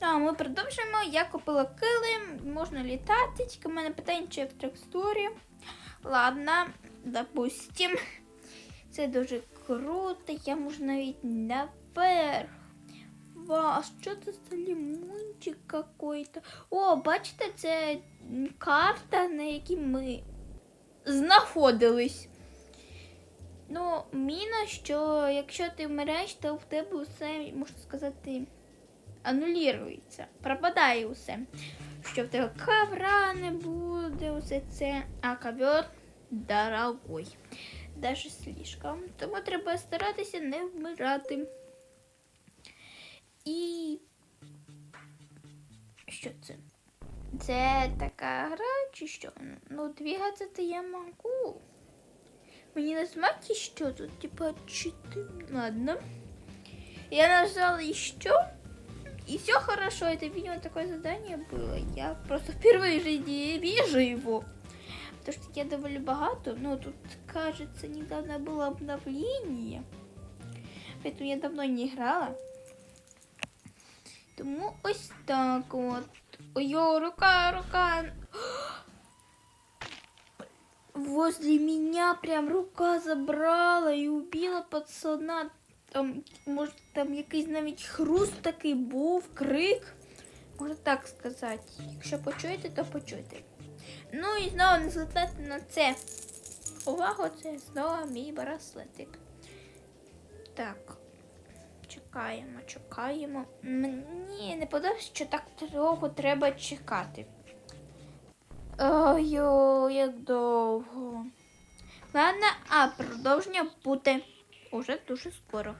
А, ми продовжуємо. Я купила килим, можна літати. Тільки в мене питання, чи в текстурі. Ладно, допустим. Це дуже круто. Я можу навіть наверх. Вау, а що це за лимончик какой-то? О, бачите, це карта, на якій ми знаходились. Ну, міна, що якщо ти вмираєш, то в тебе усе, можна сказати, анулюється, пропадає усе. Що в тебе ковра не буде, усе це, а ковер дорогой. Даже слишком. Тому треба старатися не вмирати. І що це? Це така гра, чи що? Ну, двигатися я можу. Мені нажимать еще тут, типа 4. Ладно. Я нажала еще. И все хорошо. Это, видимо, такое задание было. Я просто впервые в жизни вижу его. Потому что я довольно богато. Но тут, кажется, недавно было обновление. Поэтому я давно не играла. Тому ось так от. Ой, рука, рука. Возле меня прям рука забрала і убила пацана. Там, може, там якийсь навіть хруст такий був, крик. Можна так сказати. Якщо почуєте, то почуєте. Ну і знову не звертайте на це. Увагу, це знову мій браслетик. Так. Чекаємо, чекаємо. Мені не подобається, що так довго треба чекати. Ой, як довго. Ладно, а продовження буде уже дуже скоро.